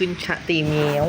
ขึ้นชะตีเมียว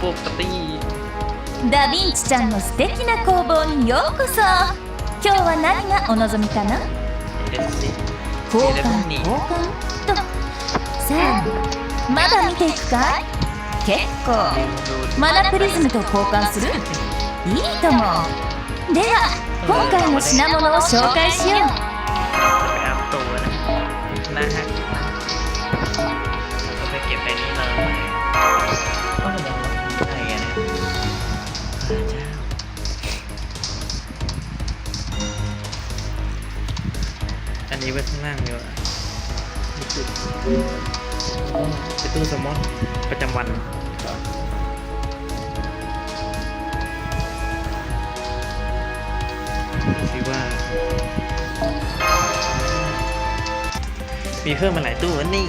ปกติ ダヴィンチちゃんの素敵な工房にようこそ今日は何がお望みかな เดี๋ยวสิ 交換テレフォンに交換とさあまだ見ていくかい結構 ดึงดู マナプリズムと交換するいいともでは今回の品物を紹介しよう นี้ไว้ข้างล่างดีกว่านี่คือเป็นตู้สมอนประจำวันดูสิว่า มีเพิ่มมาหลายตู้วะนี่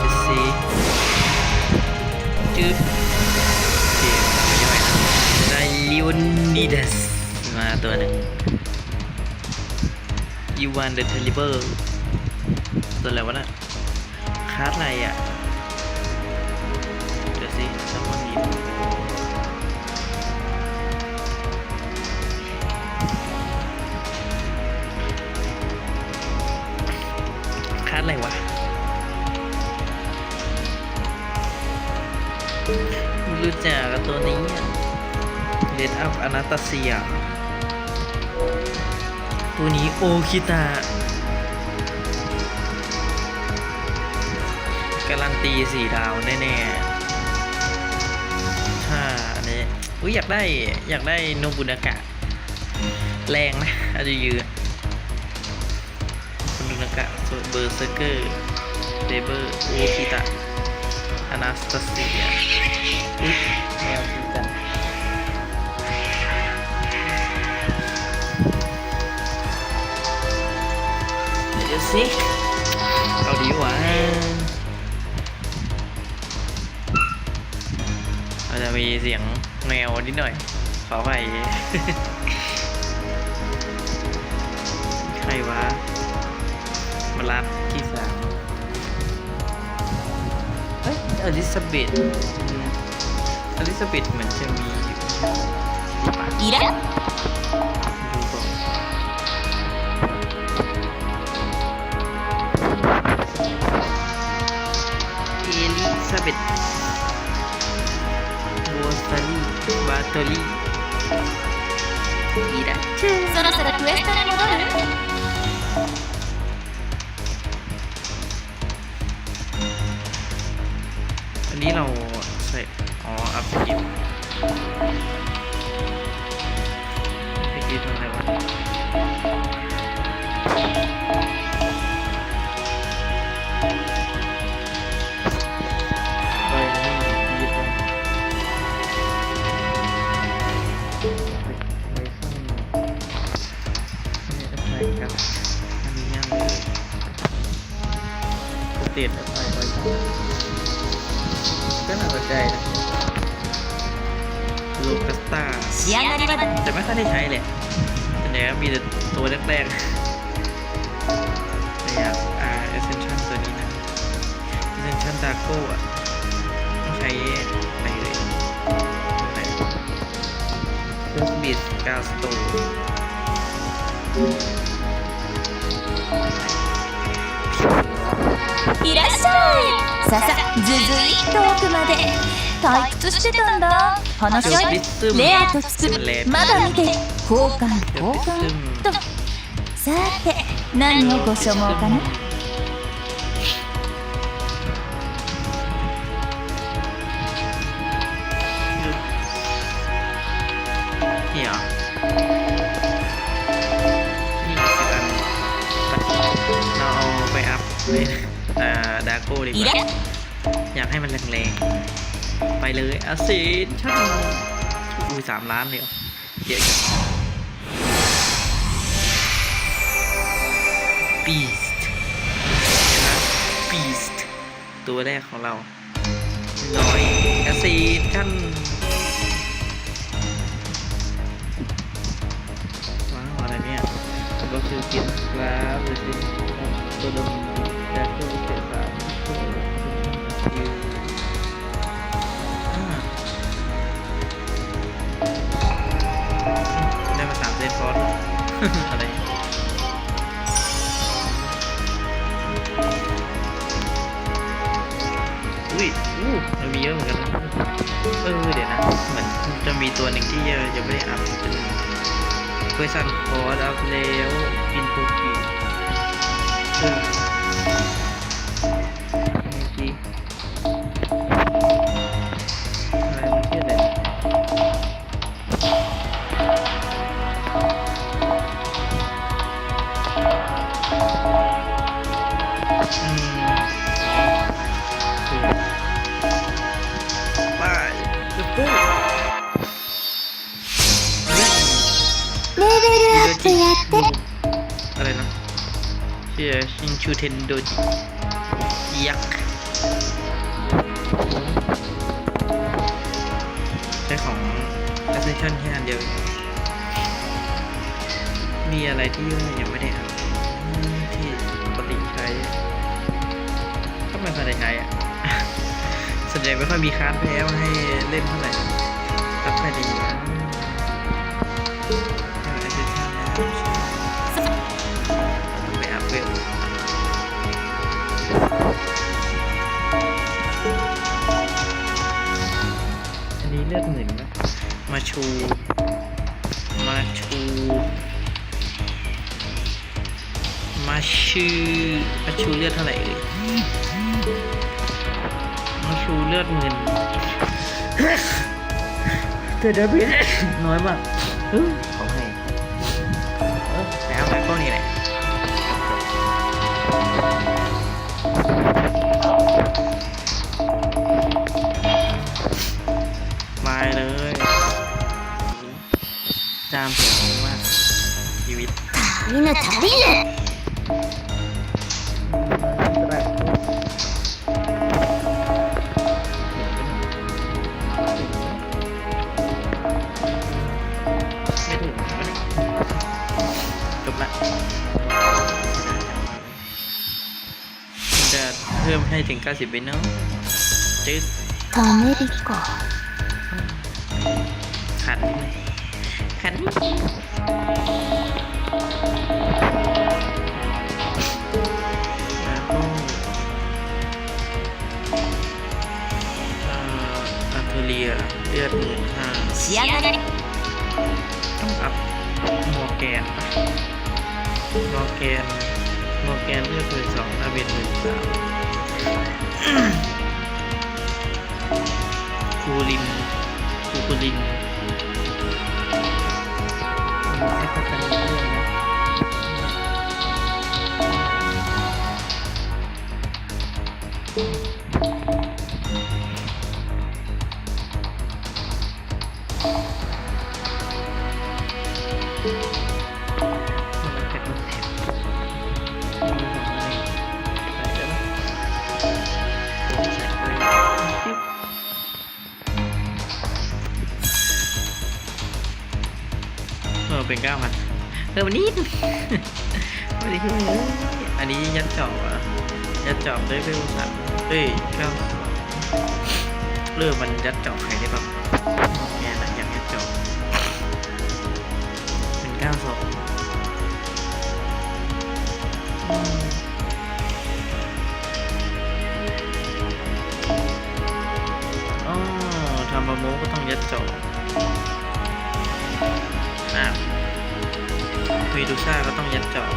ดูสิจืดเกมย่อยนะไดลิวนิดัส ตัวหนึ่งอีวานเดอะเทลิเบอร์ตัวอะไรวะน่ะคาร์ดอะไรอะ เดี๋ยวสิซัมมอนดีคาดอะไรวะรู้จักกับตัวนี้เลดอัพอนาตาเซีย ตัวนี้โอคิตะการันตีสี่ดาวแน่ๆถ้าอันนี้อุ้ยอยากได้อยากได้โนบุนากะ แรงนะอาจจะยืนคุนากะเบอร์เซอร์เกอร์เดเบอร์โอคิตะอนาสตาเซีย สิเกาหลีหวานอาจจะมีเสียงแมวนิดหน่อย ขอไปใครวะมารับที่สามเอ้ยอลิซาเบธอืมอลิซาเบธเหมือนจะมีอยู่ที่ปาาเบธโบสตาลีบาโตลีอีระเช そろそろクエストに戻る อันนี้เราใส่ อ๋อ อัพสกิลสกิลทำอะไรวะ いらっしゃいささずずいっと奥まで退屈してたんだ話し合いレアとつくまだ見て交換交換とさて何をご所望かな ดาโก้ดีกいว่าらอยากให้มันแรงๆ ไปเลยอาซินชั่นอุ้ยสามล้านเลยเหรอเยอะจัง Beast เห็นไหม Beast ตัวแรกของเราร้อยอาซินชั่นว้าวอะไรเนี่ยมันก็คือกินกราฟหรือสิตัวดมแจ็คก็ ได้มาสามเซนฟอร์สอะไรอุ้ยอู้มันมีเยอะเหมือนกันนะเออเดี๋ยวนะ เหมือนจะมีตัวหนึ่งที่ยังยังไม่ได้อัพเป็นเวอร์ชันคอร์ดอัพแล้วอินโปกี วนใหญ่ไม่ค่อยมีคาร์ดแพ้มาให้เล่นเท่าไหร่รับค่อยดีนะแต่ว่า Ascension แล้วใช่ต้องไปอัพเวลอันนี้เลือดหมื่นนะมาชู มาชู มาชื่อมาชูเลือดเท่าไหร่เอ่ย เลือดเงินเธอจดบิษน้อยมากเขาให้แล้วไปพวกนี้แหละมาเลยจามเสียงมากชีวิตนี่นะทาริเให้ถึง 90ไปเนาะจึ๊ดทำไม่ดีกว่าขันขันเลียเลือดหมื่นห้าเสียเงินต้องอัพโมอแกนโมอแกนโมอแกนเลือดหมื่นสองนาเบนหมื่นสาม คูลินคูคูลิน เออเป็นเก้าพันเออวันนี้ไม่ไม่ได้ขึ้นเลยอันนี้ยัดเจาะอะยัดเจาะด้วยเวลสันเอ้ยเก้าเริ่มมันยัดเจาะใครได้บ้างแง่นะอยากยัดเจาะเป็นเก้าสองอ๋อทำมาโมก็ต้องยัดเจาะอะ วีดูซ่าก็ต้องยัดจาะ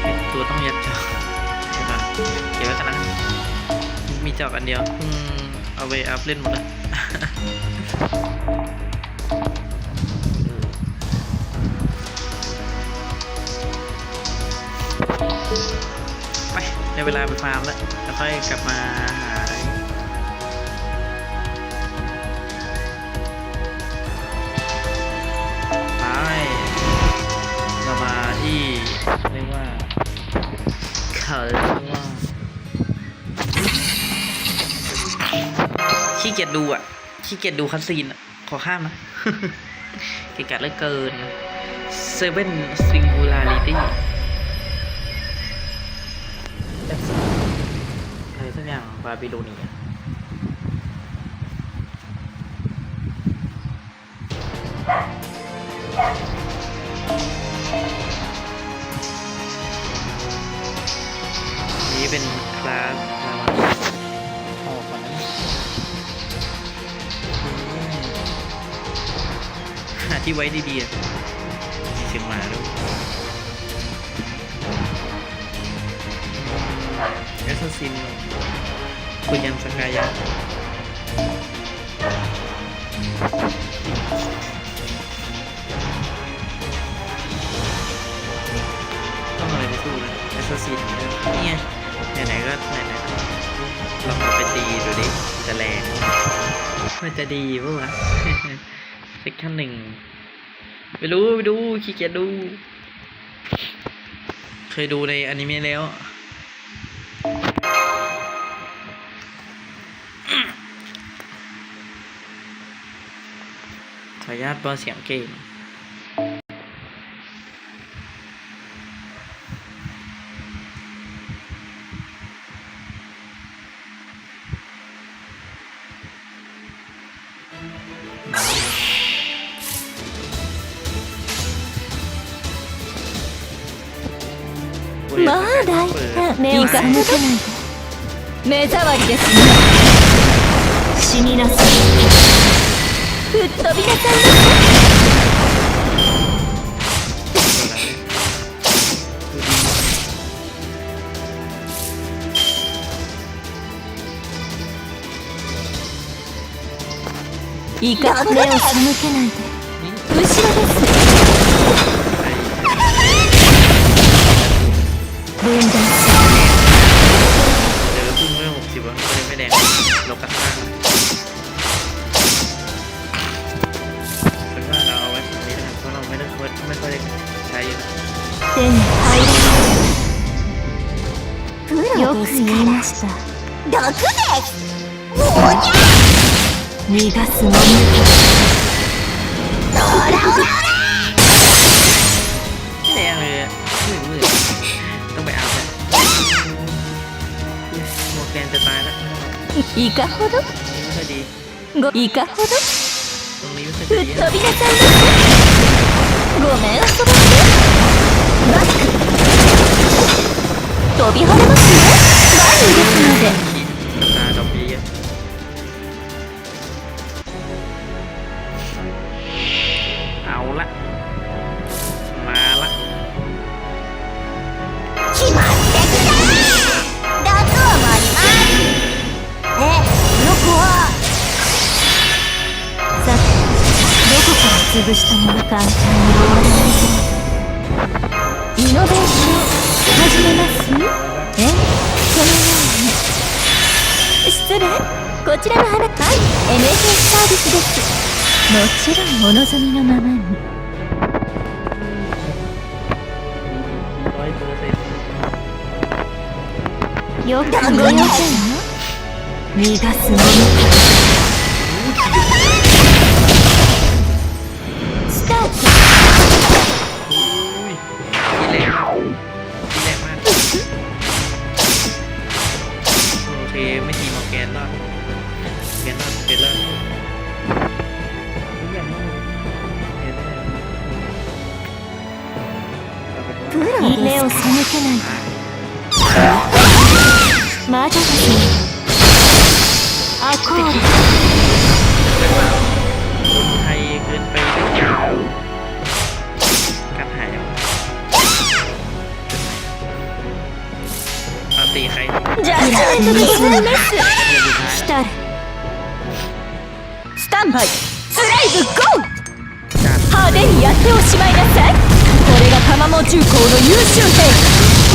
เป็นตัวต้องยัดจาะใช่ปะเก็บไว้กันนะมีจาะอันเดียวเพิ่งเอาไปอัพเล่นหมดแล้วไปในเวลาไปฟาร์มแล้วแล้วค่อยกลับมา เรียกว่าเขาเรียกว่าขี้เกียจดูอะขี้เกียจดูคัสซีนอะ ขอข้ามนะเกียจกัดเหลือเกิน Seven Singularity อะไรสักอย่างบาบิโลเนีย เป็นคลาสลาวาออกก่อนนะหาที่ไว้ดีๆอะมีเสียงหมาด้วยแอสซัสซินคุณยังสกายะต้องเอาอะไรไปสู้นะแอสซัสซินนี่ไง ไหนๆก็ไหนๆลองเอาไปตีดูดิจะแรงมันจะดีปะวะเซกชั่นหนึ่งไปรู้ไปดูขี้เกียจดู เคยดูในอนิเมะแล้วขออนุญาตเบาเสียงเกม 胆目を背けないで目障りですね死になさい吹っ飛びなさいませいか目を背けないで。後ろですつもりだほらほらほらいかほどごいかほど吹っ飛びなさいまごめん遊ばせバック飛び跳ねましお望みのままに。よく逃がすものか。3枚スライブゴー。派手にやっておしまいなさい。これが玉重工の優秀兵。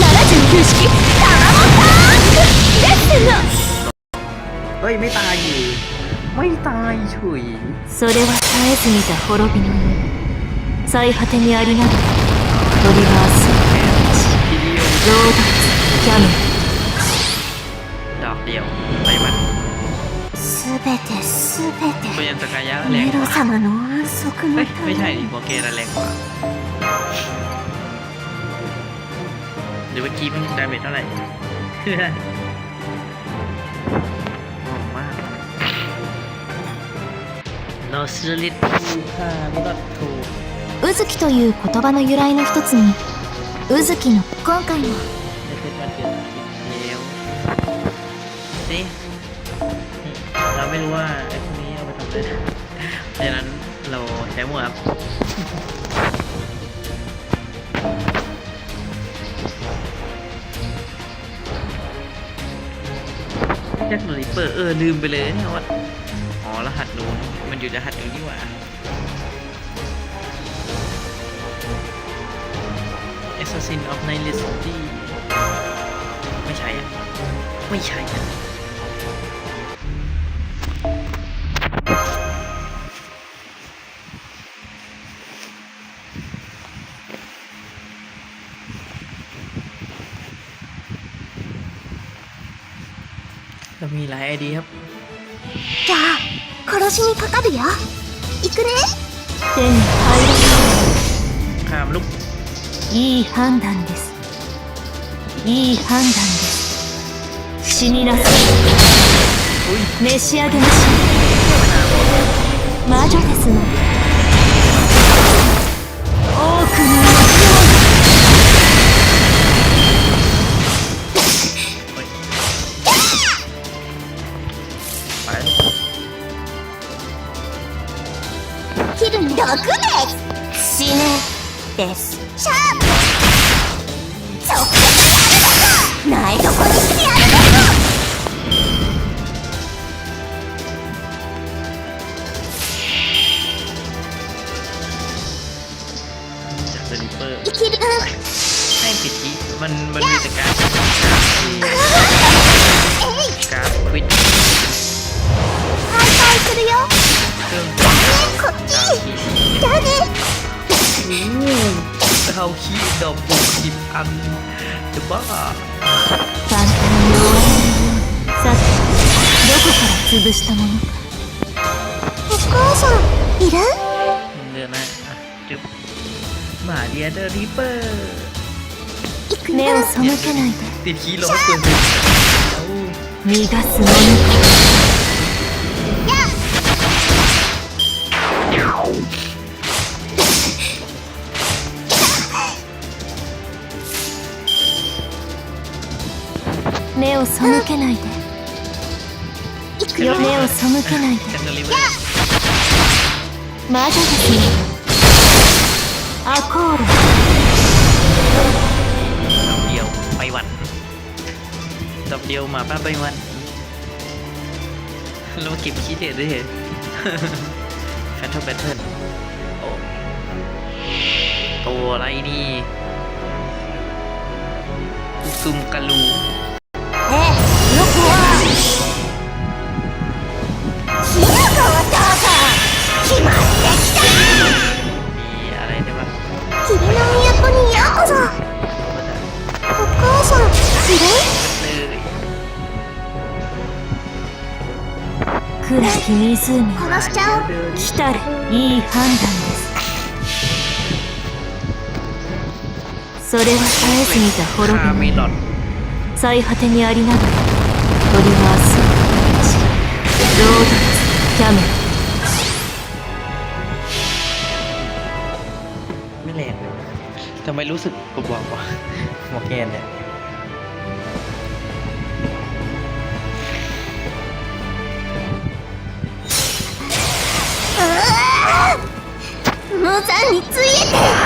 79式。玉タンク。の。それは絶えず見た滅びの世最果てにありながら。トリガースローダスキャメべてすべ ตัว て ยันสกายะแรงกว่า 様の安息 เฮ้ の ย ไม่ใช่ ため ดิโมเกะแรงกว่า หรือว่ากีมันดาเมจเท่าไหร่เพื่อนงงมากเราซื้อลิตรทูค่ะไม่ต้องถู うずきという言葉の由来の一つにうずきの今回も ไม่ เราไม่รู้ว่าไอ้พวกนี้เอาไปทำอะไรเพราะฉะนั้นเราใช้หมวกครับแจ็คหนูริเปอร์เออลืมไปเลยเนี่ยว่าอ๋อรหัสนู้นมันอยู่รหัสนู้นนี่หว่า Assassin of Night List ที่ไม่ใช่อะ ไม่ใช่อะ เรามีหลายไอเดียครับ じゃあ殺しにかかるよ行くね手に入 ข้ามลูก らいい判断ですいい判断です死になさい อุ้ย 召し上げましょう魔女ですので ติดคีย์ร้อยเปอร์เซ็นต์เอา 逃がすものか目を背けないで目を背けないで แคนเดลิเวอร์ 魔女ですねアコール เดียวหมาป้าไปวันเรามาเก็บคีเด็ดด้วยเหรอแฟนทอมแบทเทิลโอ้ตัวอะไรนี่ซุมกะลู 湖殺しちゃおう来たるいい判断ですそれは絶えず見た滅 คา び เม の ลอน 最果てにありながらトリガースロードツキャメル ไม่แรงเลยทำไมรู้สึกกบบอกว่าหมอแกนเนี่ย についえて。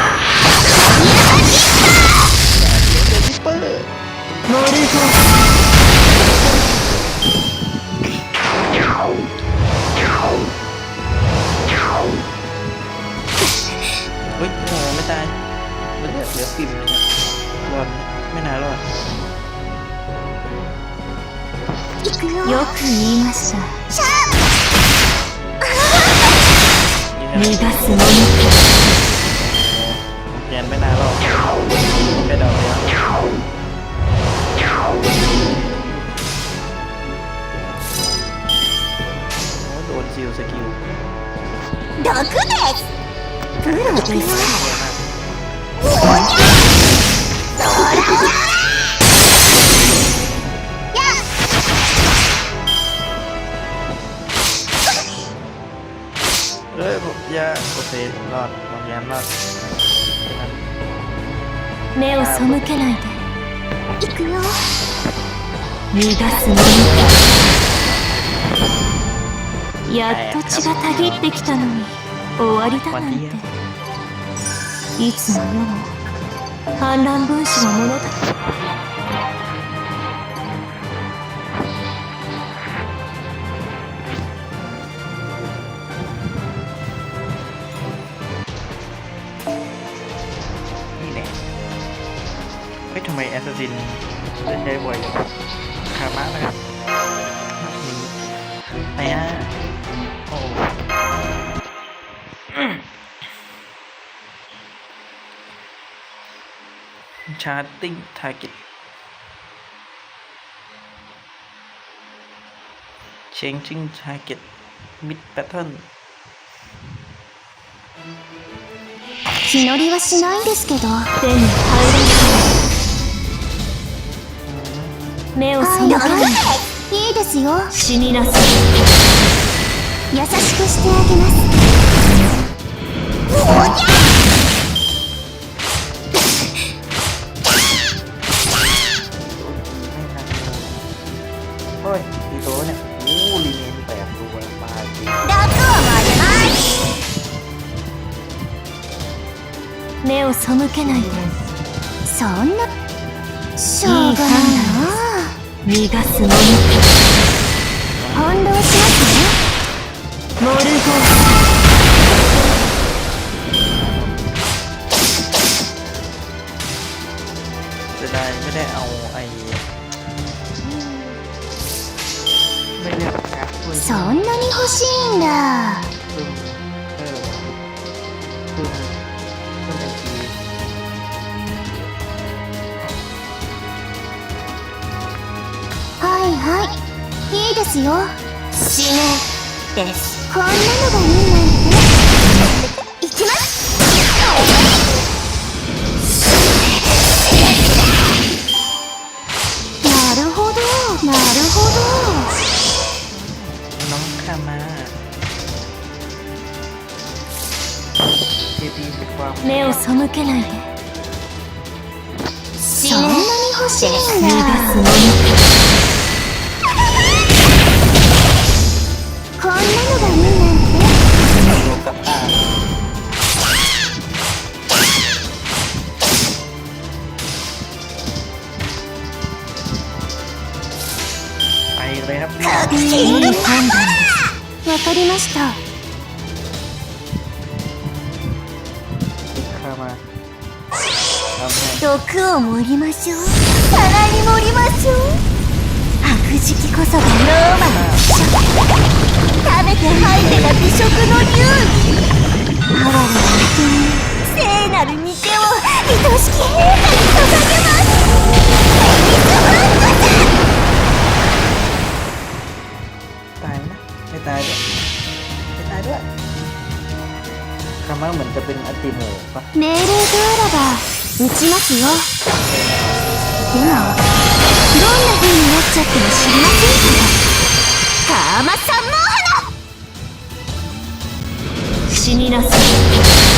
าโอเครอดผมยานรอดแค่นั้น 目を背けないで行くよ逃がすものやっと血がたぎってきたのに終わりだなんていつの世も反乱分子のものだ ไมแอสซัสซินได้ใช้บ่อยจังคามานะครับนี่ไหนอ่ะโอ้ชาร์ติ้งทาร์เก็ต changing target mid pattern 気乗りはしないんですけど手に入ら 目を背けいいですよ。死になさい優しくしてあげます。目を背けない。でそんなしょうがない。逃がすもの翻弄しますねモルフォ จะได้ไม่ได้เอาไอ้ไม่ได้เอาการ์ดช่วย そんなに欲しいんだ ですよ死ねですこんなのがいいなんていきますなるほどなるほ น้องคามาเทปีเป็นความ ど目を背けないで を盛りましょう皿に盛りましょう白磁気こそがローマの美食食べて吐いてた美食の流儀哀れな人に聖なる御手を愛しき陛下に捧げます ตายไหมนะไม่ตายด้วยไม่ตายด้วยคามาเหมือนจะเป็นอัลติโมปะ 命令があらば 撃ちますよ。でもどんな風になっちゃっても知りませんから。カーマ三毛花死になさい。